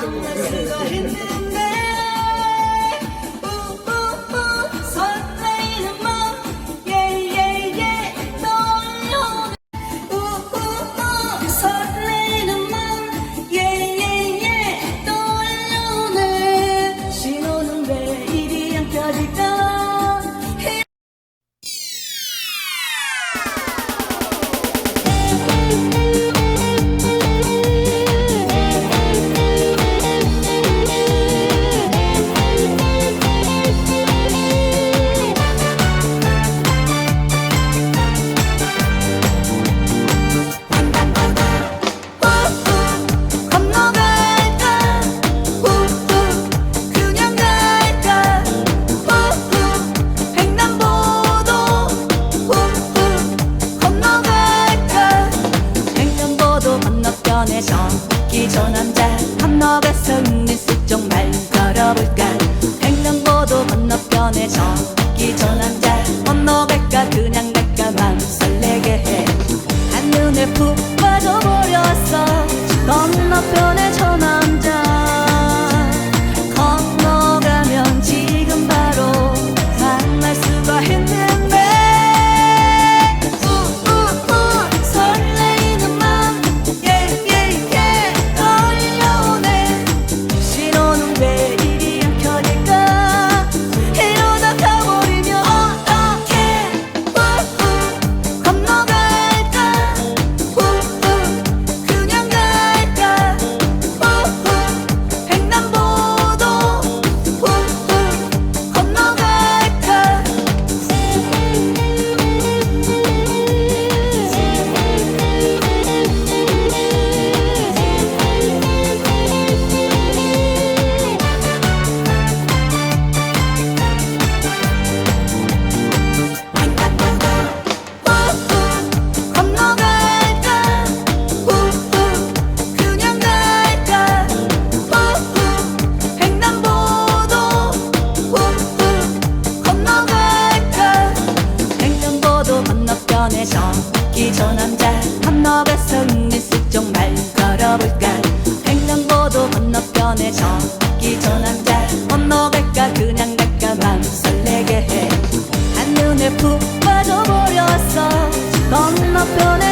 すばらしい! 도 건너편에 정기 저 남자. 건너가서 웃는 슬쩍 말 걸어볼까? 백남보도 건너편에 정기 저 남자. 저 남자 한너에서 있는 정말 걸어볼까? 횡령보도 건너편에 저기 저 남자 건너갈까? 그냥 갈까? 맘 설레게 해. 한눈에 푹 빠져버렸어 건너편에